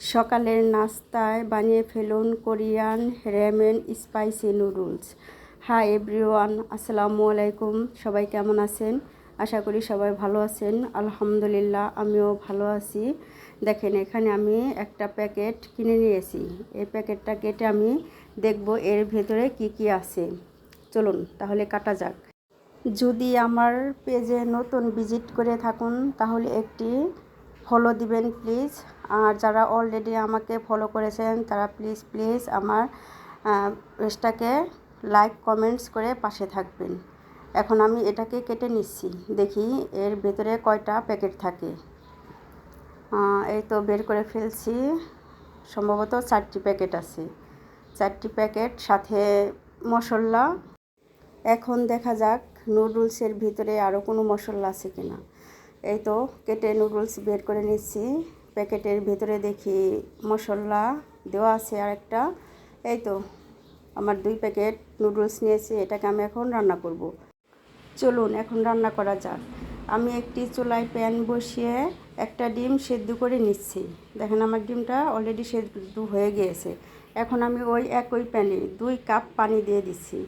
সকালের নাস্তায় বানিয়ে ফেলুন Korean ramen spicy noodles. Hi everyone, আসসালামু আলাইকুম। সবাই কেমন আছেন? আশা করি সবাই ভালো আছেন। আলহামদুলিল্লাহ, আমিও ভালো আছি। দেখেন, এখানে আমি একটা প্যাকেট কিনে নিয়েছি। এই প্যাকেটটা কেটে আমি দেখব এর ভেতরে কি কি আছে। চলুন, তাহলে কাটা যাক। যদি আমার পেজে নতুন ভিজিট করে থাকুন, তাহলে একটি ফলো দিবেন প্লিজ আর যারা অলরেডি আমাকে ফলো করেছেন, তারা প্লিজ প্লিজ আমার পেজটাকে লাইক কমেন্টস করে পাশে থাকবেন। এখন আমি এটাকে কেটে নিচ্ছি। দেখি এর ভেতরে কয়টা প্যাকেট থাকে। এই তো বের করে ফেলছি। সম্ভবত চারটি প্যাকেট আছে। চারটি প্যাকেট সাথে মশলা। এখন দেখা যাক নুডলসের ভিতরে আরও কোনো মশলা আছে কিনা। এই তো কেটে নুডলস বের করে নিচ্ছি। প্যাকেটের ভেতরে দেখি মশলা দেওয়া আছে আর একটা এই তো আমার দুই প্যাকেট নুডলস নিয়েছি, এটাকে আমি এখন রান্না করব। চলুন এখন রান্না করা যাক। আমি একটি চুলায় প্যান বসিয়ে একটা ডিম সেদ্ধ করে নিচ্ছি। দেখেন আমার ডিমটা অলরেডি সেদ্ধ হয়ে গিয়েছে। এখন আমি ওই একই প্যানে দুই কাপ পানি দিয়ে দিচ্ছি।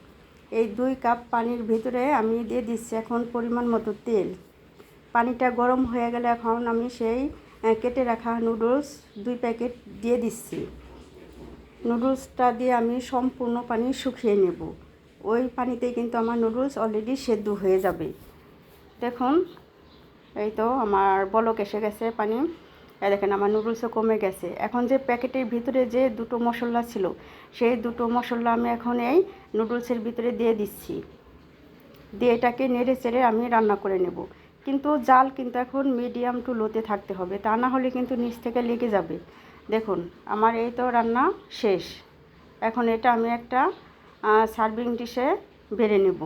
এই দুই কাপ পানির ভিতরে আমি দিয়ে দিচ্ছি এখন পরিমাণ মতো তেল। পানিটা গরম হয়ে গেলে এখন আমি সেই কেটে রাখা নুডলস দুই প্যাকেট দিয়ে দিচ্ছি। নুডলসটা দিয়ে আমি সম্পূর্ণ পানি শুকিয়ে নেব। ওই পানিতেই কিন্তু আমার নুডলস অলরেডি সেদ্ধ হয়ে যাবে। দেখুন, এই তো আমার বলক এসে গেছে পানি। দেখেন, আমার নুডলসও কমে গেছে। এখন যে প্যাকেটের ভিতরে যে দুটো মশলা ছিল, সেই দুটো মশলা আমি এখন এই নুডলসের ভিতরে দিয়ে দিচ্ছি। দিয়ে এটাকে নেড়ে চেড়ে আমি রান্না করে নেব। কিন্তু জাল কিন্তু এখন মিডিয়াম টু লোতে থাকতে হবে। তা না হলে কিন্তু নিচ থেকে লেগে যাবে। দেখুন, আমার এই তো রান্না শেষ। এখন এটা আমি একটা সার্ভিং ডিশে বেড়ে নেব।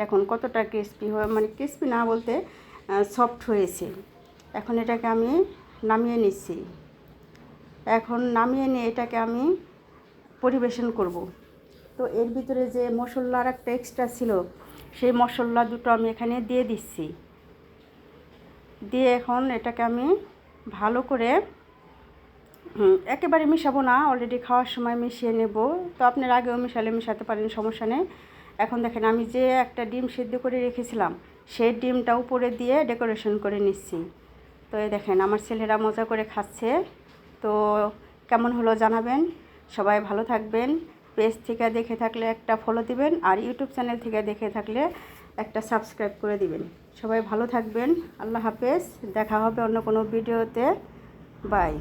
দেখুন, কতটা ক্রিস্পি হয়ে মানে ক্রিস্পি না বলতে সফট হয়েছে। এখন এটাকে আমি নামিয়ে নিচ্ছি। এখন নামিয়ে নিয়ে এটাকে আমি পরিবেশন করব। তো এর ভিতরে যে মশলার একটা এক্সট্রা ছিল, সেই মশলা দুটো আমি এখানে দিয়ে দিচ্ছি। দিয়ে এখন এটাকে আমি ভালো করে একেবারে মিশাবো না। অলরেডি খাওয়ার সময় মিশিয়ে নেব। তো আপনার আগেও মিশালে মিশাতে পারেন, সমস্যা নেই। এখন দেখেন আমি যে একটা ডিম সিদ্ধ করে রেখেছিলাম, সেই ডিমটা উপরে দিয়ে ডেকোরেশন করে নিচ্ছি। তো এই দেখেন আমার ছেলেরা মজা করে খাচ্ছে। তো কেমন হলো জানাবেন। সবাই ভালো থাকবেন। পেজ থেকে দেখে থাকলে একটা ফলো দিবেন। আর ইউটিউব চ্যানেল থেকে দেখে থাকলে একটা সাবস্ক্রাইব করে দিবেন। সবাই ভালো থাকবেন। আল্লাহ হাফেজ। দেখা হবে অন্য কোনো ভিডিওতে। বাই।